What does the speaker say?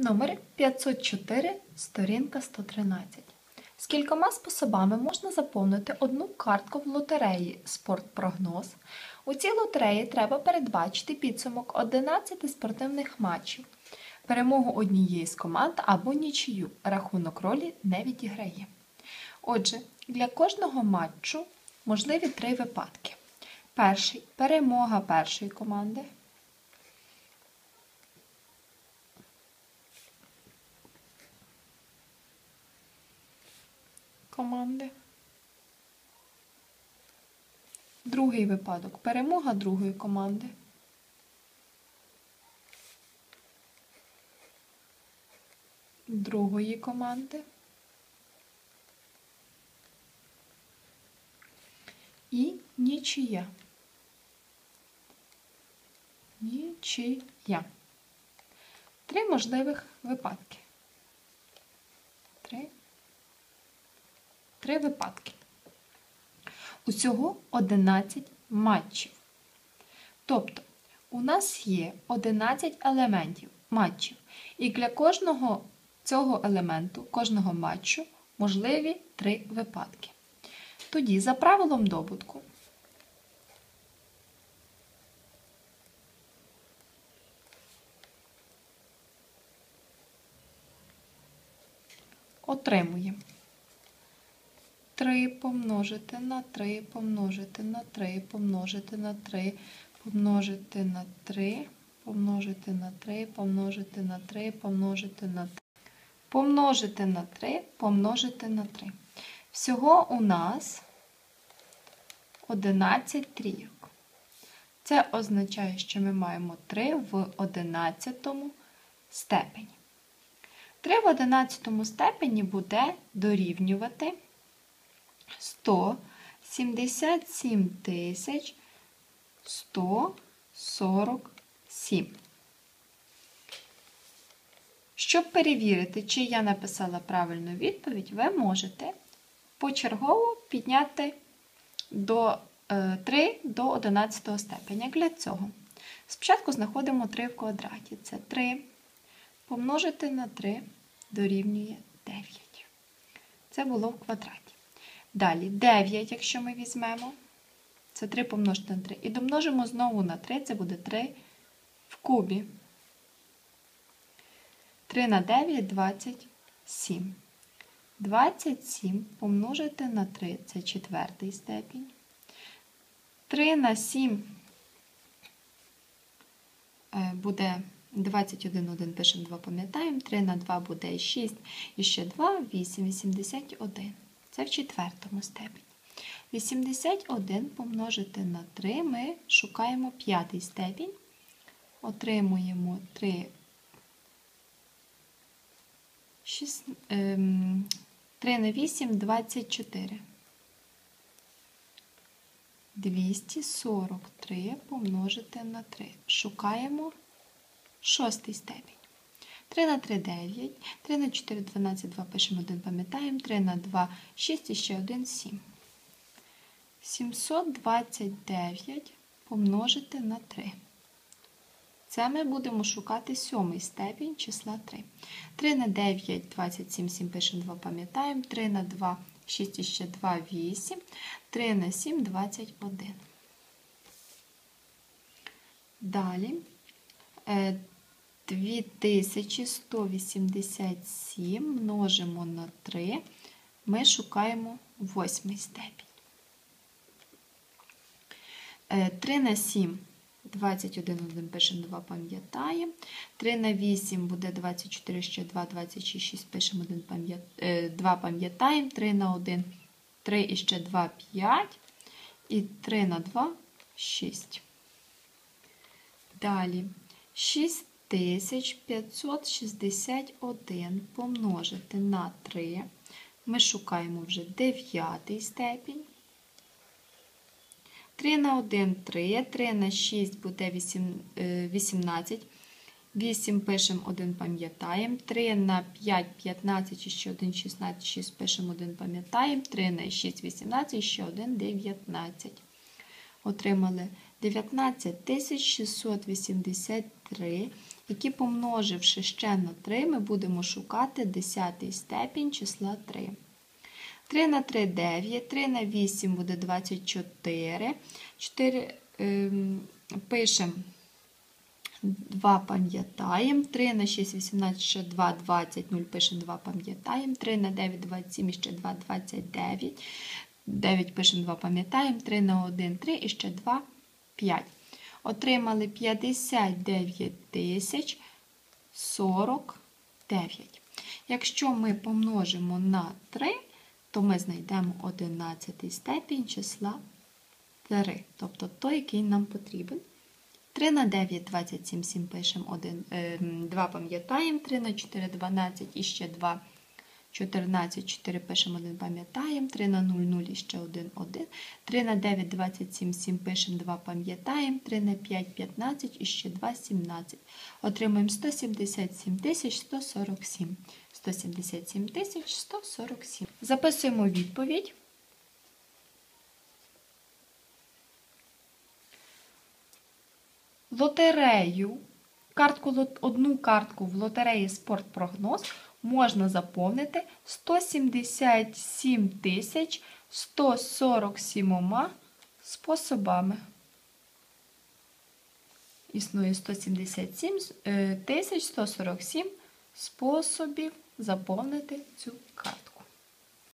Номер 504, сторінка 113. Скількома способами можна заповнити одну картку в лотереї Спортпрогноз. У цій лотереї треба передбачити підсумок 11 спортивних матчів, перемогу однієї з команд або нічию. Рахунок ролі не відіграє. Отже, для кожного матчу можливі три випадки. Перший перемога першої команди. Команди. Другий випадок перемога другої команди. Другої команди. І нічия. Нічия. Три можливих випадки. 3 випадки. Усього 11 матчів. Тобто, у нас є 11 елементів матчів. І для кожного цього елементу, кожного матчу можливі 3 випадки. Тоді, за правилом добутку, отримуємо. 3 помножити на 3, помножити на 3, помножити на 3, помножити на 3, помножити на 3, помножити на 3, помножити на 3. Помножити на 3, помножити на 3. Всього у нас 11 трійок. Це означає, що ми маємо 3 в 11 степені. 3 в 11 степені буде дорівнювати 177 тисяч 147. Щоб перевірити, чи я написала правильну відповідь, ви можете почергово підняти до 3 е, до 11 степеня. Для цього спочатку знаходимо 3 в квадраті. Це 3 помножити на 3 дорівнює 9. Це було в квадраті. Далі 9, якщо ми візьмемо, це 3 помножити на 3. І домножимо знову на 3, це буде 3 в кубі. 3 на 9 27. 27 помножити на 3 це четвертий степінь. 3 на 7 е, буде 21, 1 пишемо 2, пам'ятаємо, 3 на 2 буде 6, і ще 2, 8, 81. Це в четвертому степені. 81 помножити на 3 ми шукаємо п'ятий степінь, отримуємо 3 6, 3 на 8 24. 243 помножити на 3. Шукаємо шостий степінь. 3 на 3 9, 3 на 4 12, 2 пишемо 1, пам'ятаємо, 3 на 2 6 і ще 1 7. 729 помножити на 3. Це ми будемо шукати сьомий степінь числа 3. 3 на 9, 27, 7 пишемо 2, пам'ятаємо, 3 на 2, 6 і ще 2, 8, 3 на 7, 21. Далі. Е, 2187 множимо на 3, ми шукаємо восьмий степінь. 3 е, на 7 21, 1 пишемо 2, пам'ятаємо. 3 на 8 буде 24, ще 2, 26, 6 пишемо 1, 2 пам'ятаємо. 3 на 1, 3 і ще 2, 5. І 3 на 2, 6. Далі 6 1561 помножити на 3. Ми шукаємо вже 9 степінь. 3 на 1 3, 3 на 6 буде 18. 8 е, пишемо 1, пам'ятаємо. 3 на 5 15 і ще 1 16, 6 пишемо 1, пам'ятаємо. 3 на 6 18, ще 1 19. Отримали 19 683 які помноживши ще на 3, ми будемо шукати 10 степінь числа 3. 3 на 3 9, 3 на 8 буде 24. 4 ем, пишемо 2 пам'ятаємо. 3 на 6 18, ще 2 20, 0 пишемо 2 пам'ятаємо. 3 на 9 27, ще 2 29. 9 пишемо 2 пам'ятаємо. 3 на 1 3 і ще 2 5. Отримали 59 тисяч 49. Якщо ми помножимо на 3, то ми знайдемо 11 степінь числа 3, тобто той, який нам потрібен. 3 на 9 27, 7 пишемо 1, е, 2 пам'ятаємо, 3 на 4 12 і ще 2 14, 4 пишемо 1 пам'ятаємо, 3 на 0 0 і ще 1 1, 3 на 9 27, 7 пишемо 2 пам'ятаємо, 3 на 5 15 і ще 2 17. Отримуємо 177 тисяч 147. 177 тисяч 147. Записуємо відповідь. Лотерею, картку, одну картку в лотереї Спортпрогноз можна заповнити 177 тисяч 147 способами. Існує 177 е, тисяч 147 способів заповнити цю картку.